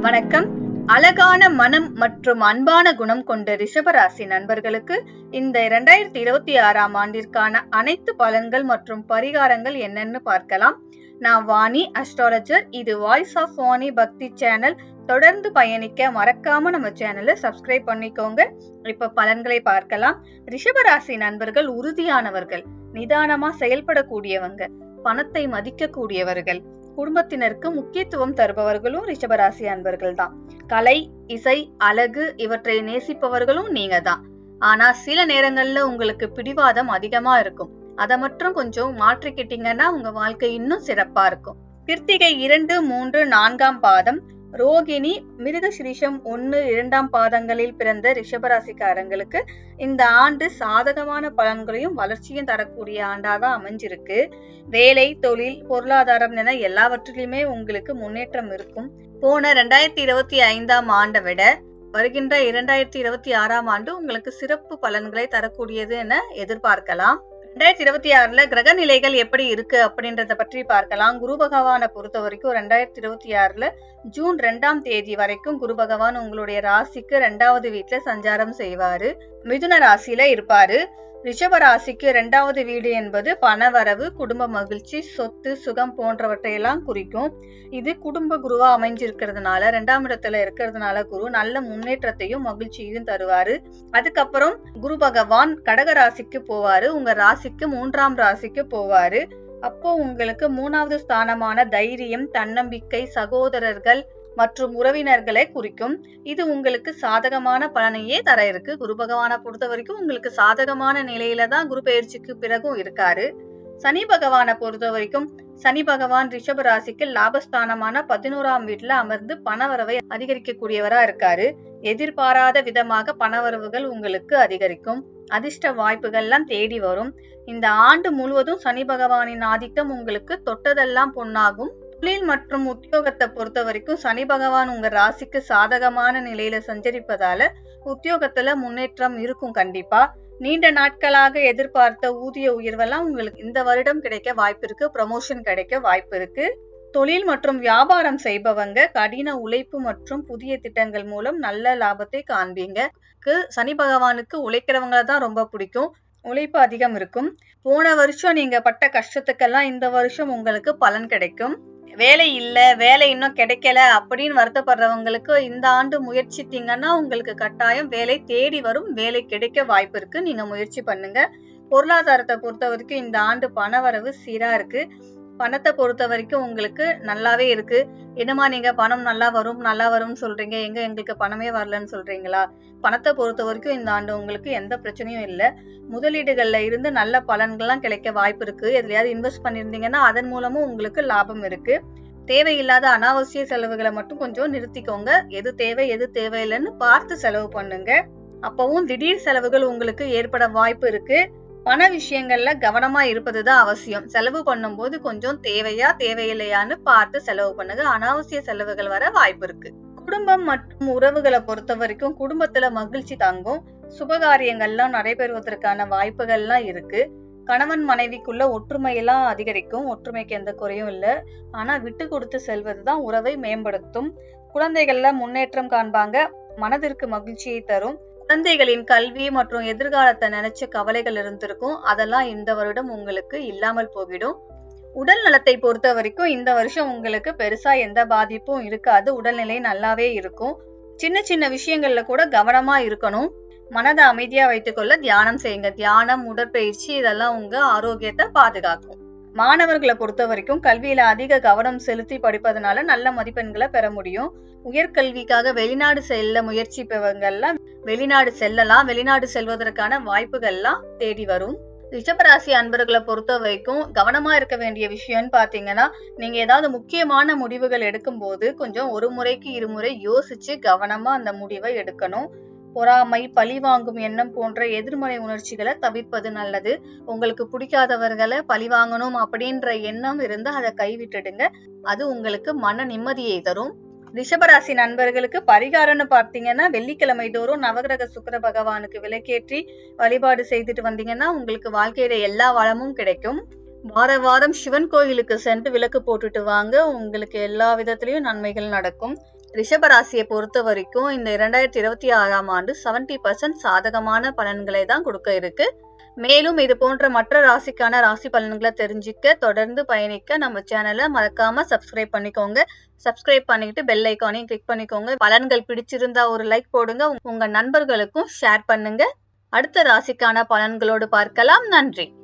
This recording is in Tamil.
வணக்கம். அழகான மனம் மற்றும் அன்பான குணம் கொண்ட ரிஷபராசி நண்பர்களுக்கு இந்த இரண்டாயிரத்தி இருபத்தி ஆறாம் ஆண்டிற்கான அனைத்து பலன்கள் மற்றும் பரிகாரங்கள் என்னன்னு பார்க்கலாம். நான் வாணி அஸ்ட்ராலஜர் இது voice of Vani Bhakti channel. தொடர்ந்து பயணிக்க மறக்காம நம்ம சேனலை சப்ஸ்கிரைப் பண்ணிக்கோங்க. இப்ப பலன்களை பார்க்கலாம். ரிஷபராசி நண்பர்கள் உறுதியானவர்கள் நிதானமா செயல்படக்கூடியவங்க பணத்தை மதிக்கக்கூடியவர்கள் குடும்பத்தினருக்கு முக்கியத்துவம் தருபவர்களும் ரிஷபராசி அன்பர்கள் தான் கலை இசை அழகு இவற்றை நேசிப்பவர்களும் நீங்க தான் ஆனா சில நேரங்கள்ல உங்களுக்கு பிடிவாதம் அதிகமா இருக்கும். அதை மட்டும் கொஞ்சம் மாற்றிக்கிட்டீங்கன்னா உங்க வாழ்க்கை இன்னும் சிறப்பா இருக்கும். கிருத்திகை இரண்டு மூன்று நான்காம் பாதம் ரோகிணி மிருகசிரிஷம் ஒன்று இரண்டாம் பாதங்களில் பிறந்த ரிஷபராசிக்காரங்களுக்கு இந்த ஆண்டு சாதகமான பலன்களையும் வளர்ச்சியும் தரக்கூடிய ஆண்டாக அமைஞ்சிருக்கு. வேலை தொழில் பொருளாதாரம் என எல்லாவற்றிலுமே உங்களுக்கு முன்னேற்றம் இருக்கும். போன ரெண்டாயிரத்தி இருபத்தி ஐந்தாம் ஆண்டை விட வருகின்ற இரண்டாயிரத்தி இருபத்தி ஆறாம் ஆண்டு உங்களுக்கு சிறப்பு பலன்களை தரக்கூடியது என எதிர்பார்க்கலாம். ரெண்டாயிரத்தி இருபத்தி ஆறுல கிரக நிலைகள் எப்படி இருக்கு அப்படின்றத பற்றி பார்க்கலாம். குரு பகவானை பொறுத்த வரைக்கும் ரெண்டாயிரத்தி இருபத்தி ஆறுல ஜூன் ரெண்டாம் தேதி வரைக்கும் குரு பகவான் உங்களுடைய ராசிக்கு ரெண்டாவது வீட்டுல சஞ்சாரம் செய்வாரு. மிதுன ராசியில இருப்பாரு. ரிஷபராசிக்கு ராசிக்கு ரெண்டாவது வீடு என்பது பணவரவு குடும்ப மகிழ்ச்சி சொத்து சுகம் போன்றவற்றையெல்லாம் குறிக்கும். இது குடும்ப குருவா அமைஞ்சிருக்கிறதுனால ரெண்டாம் இடத்துல இருக்கிறதுனால குரு நல்ல முன்னேற்றத்தையும் மகிழ்ச்சியையும் தருவாரு. அதுக்கப்புறம் குரு பகவான் கடக ராசிக்கு போவாரு. உங்க ராசிக்கு மூன்றாம் ராசிக்கு போவாரு. அப்போ உங்களுக்கு மூணாவது ஸ்தானமான தைரியம் தன்னம்பிக்கை சகோதரர்கள் மற்றும் உறவினர்களை குறிக்கும். இது உங்களுக்கு சாதகமான பலனையே தர இருக்கு குரு பகவானை பொறுத்த வரைக்கும் உங்களுக்கு சாதகமான நிலையில தான் குரு பயிற்சிக்கு பிறகும் இருக்காரு. சனி பகவானை பொறுத்த வரைக்கும் சனி பகவான் ரிஷப ராசிக்கு லாபஸ்தானமான பதினோராம் வீட்டுல அமர்ந்து பணவரவை அதிகரிக்கக்கூடியவரா இருக்காரு. எதிர்பாராத விதமாக பணவரவுகள் உங்களுக்கு அதிகரிக்கும். அதிர்ஷ்ட வாய்ப்புகள்லாம் தேடி வரும். இந்த ஆண்டு முழுவதும் சனி பகவானின் ஆதிக்கம் உங்களுக்கு தொட்டதெல்லாம் பொன்னாகும். தொழில் மற்றும் உத்தியோகத்தை பொறுத்த வரைக்கும் சனி பகவான் உங்க ராசிக்கு சாதகமான நிலையில சஞ்சரிப்பதால உத்தியோகத்துல முன்னேற்றம் இருக்கும் கண்டிப்பா. நீண்ட நாட்களாக எதிர்பார்த்த ஊதிய உயர்வெல்லாம் உங்களுக்கு இந்த வருடம் கிடைக்க வாய்ப்பு இருக்கு ப்ரமோஷன் கிடைக்க வாய்ப்பு இருக்கு. தொழில் மற்றும் வியாபாரம் செய்பவங்க கடின உழைப்பு மற்றும் புதிய திட்டங்கள் மூலம் நல்ல லாபத்தை காண்பீங்க. சனி பகவானுக்கு உழைக்கிறவங்கள தான் ரொம்ப பிடிக்கும். உழைப்பு அதிகம் இருக்கும். போன வருஷம் நீங்க பட்ட கஷ்டத்துக்கெல்லாம் இந்த வருஷம் உங்களுக்கு பலன் கிடைக்கும். வேலை இல்லை வேலை இன்னும் கிடைக்கல அப்படின்னு வருத்தப்படுறவங்களுக்கு இந்த ஆண்டு முயற்சித்தீங்கன்னா உங்களுக்கு கட்டாயம் வேலை தேடி வரும் வேலை கிடைக்க வாய்ப்பு இருக்கு. நீங்க முயற்சி பண்ணுங்க. பொருளாதாரத்தை பொறுத்த வரைக்கும் இந்த ஆண்டு பணவரவு சீராக சீரா இருக்கு. பணத்தை பொறுத்த வரைக்கும் உங்களுக்கு நல்லாவே இருக்கு. என்னமா நீங்க பணம் நல்லா வரும் நல்லா வரும்னு சொல்றீங்க. எங்க எங்களுக்கு பணமே வரலன்னு சொல்றீங்களா? பணத்தை பொறுத்த வரைக்கும் இந்த ஆண்டு உங்களுக்கு எந்த பிரச்சனையும் இல்லை. முதலீடுகள்ல இருந்து நல்ல பலன்கள்லாம் கிடைக்க வாய்ப்பு இருக்கு. எதுலையாவது இன்வெஸ்ட் பண்ணியிருந்தீங்கன்னா அதன் மூலமும் உங்களுக்கு லாபம் இருக்கு. தேவையில்லாத அனாவசிய செலவுகளை மட்டும் கொஞ்சம் நிறுத்திக்கோங்க. எது தேவை எது தேவையில்லைன்னு பார்த்து செலவு பண்ணுங்க. அப்பவும் திடீர் செலவுகள் உங்களுக்கு ஏற்பட வாய்ப்பு இருக்குது பண விஷயங்கள்ல கவனமா இருப்பதுதான் அவசியம். செலவு பண்ணும்போது கொஞ்சம் தேவையா தேவையில்லையான்னு பார்த்து செலவு பண்ணுங்க. அனாவசிய செலவுகள் வர வாய்ப்பு இருக்கு. குடும்பம் மற்றும் உறவுகளை பொறுத்த வரைக்கும் குடும்பத்துல மகிழ்ச்சி தங்கும். சுபகாரியங்கள்லாம் நடைபெறுவதற்கான வாய்ப்புகள்லாம் இருக்கு. கணவன் மனைவிக்குள்ள ஒற்றுமையெல்லாம் அதிகரிக்கும். ஒற்றுமைக்கு எந்த குறையும் இல்லை. ஆனா விட்டு கொடுத்து செல்வது தான் உறவை மேம்படுத்தும். குழந்தைகள்ல முன்னேற்றம் காண்பாங்க. மனதிற்கு மகிழ்ச்சியை தரும். குழந்தைகளின் கல்வி மற்றும் எதிர்காலத்தை நினைச்ச கவலைகள் இருந்திருக்கும். அதெல்லாம் இந்த வருடம் உங்களுக்கு இல்லாமல் போகிடும். உடல் நலத்தை பொறுத்த வரைக்கும் இந்த வருஷம் உங்களுக்கு பெருசா எந்த பாதிப்பும் இருக்காது. உடல்நிலை நல்லாவே இருக்கும். சின்ன சின்ன விஷயங்கள்ல கூட கவனமா இருக்கணும். மனதை அமைதியா வைத்துக்கொள்ள தியானம் செய்யுங்க. தியானம் உடற்பயிற்சி இதெல்லாம் உங்க ஆரோக்கியத்தை பாதுகாக்கும். மாணவர்களை பொறுத்த வரைக்கும் கல்வியில அதிக கவனம் செலுத்தி படிப்பதனால நல்ல மதிப்பெண்களை பெற முடியும். உயர்கல்விக்காக வெளிநாடு செல்ல முயற்சிப்பவங்கெல்லாம் வெளிநாடு செல்லலாம். வெளிநாடு செல்வதற்கான வாய்ப்புகள்லாம் தேடி வரும். ரிஷபராசி அன்பர்களை பொறுத்த வரைக்கும் கவனமா இருக்க வேண்டிய விஷயம்னு பாத்தீங்கன்னா நீங்க ஏதாவது முக்கியமான முடிவுகள் எடுக்கும் போது கொஞ்சம் ஒரு முறைக்கு இருமுறை யோசிச்சு கவனமா அந்த முடிவை எடுக்கணும். பொறாமை பழி வாங்கும் எண்ணம் போன்ற எதிர்மறை உணர்ச்சிகளை தவிர்ப்பது நல்லது. உங்களுக்கு பிடிக்காதவர்களை பழி வாங்கணும் அப்படின்ற எண்ணம் இருந்தா அதை கைவிட்டுடுங்க. அது உங்களுக்கு மன நிம்மதியை தரும். ரிஷபராசி நண்பர்களுக்கு பரிகாரம்னு பார்த்தீங்கன்னா வெள்ளிக்கிழமை தோறும் நவகிரக சுக்கர பகவானுக்கு விளக்கேற்றி வழிபாடு செய்துட்டு வந்தீங்கன்னா உங்களுக்கு வாழ்க்கையில எல்லா வளமும் கிடைக்கும். வார வாரம் சிவன் கோயிலுக்கு சென்று விளக்கு போட்டுட்டு வாங்க. உங்களுக்கு எல்லா விதத்திலையும் நன்மைகள் நடக்கும். ரிஷபராசியை பொறுத்த வரைக்கும் இந்த இரண்டாயிரத்தி இருபத்தி ஆறாம் ஆண்டு செவன்டி பர்சன்ட் சாதகமான பலன்களை தான் கொடுக்க இருக்கு. மேலும் இது போன்ற மற்ற ராசிக்கான ராசி பலன்களை தெரிஞ்சுக்க தொடர்ந்து பயணிக்க நம்ம சேனலை மறக்காம சப்ஸ்கிரைப் பண்ணிக்கோங்க. சப்ஸ்கிரைப் பண்ணிக்கிட்டு பெல் ஐக்கானையும் கிளிக் பண்ணிக்கோங்க. பலன்கள் பிடிச்சிருந்தா ஒரு லைக் போடுங்க. உங்க நண்பர்களுக்கும் ஷேர் பண்ணுங்க. அடுத்த ராசிக்கான பலன்களோடு பார்க்கலாம். நன்றி.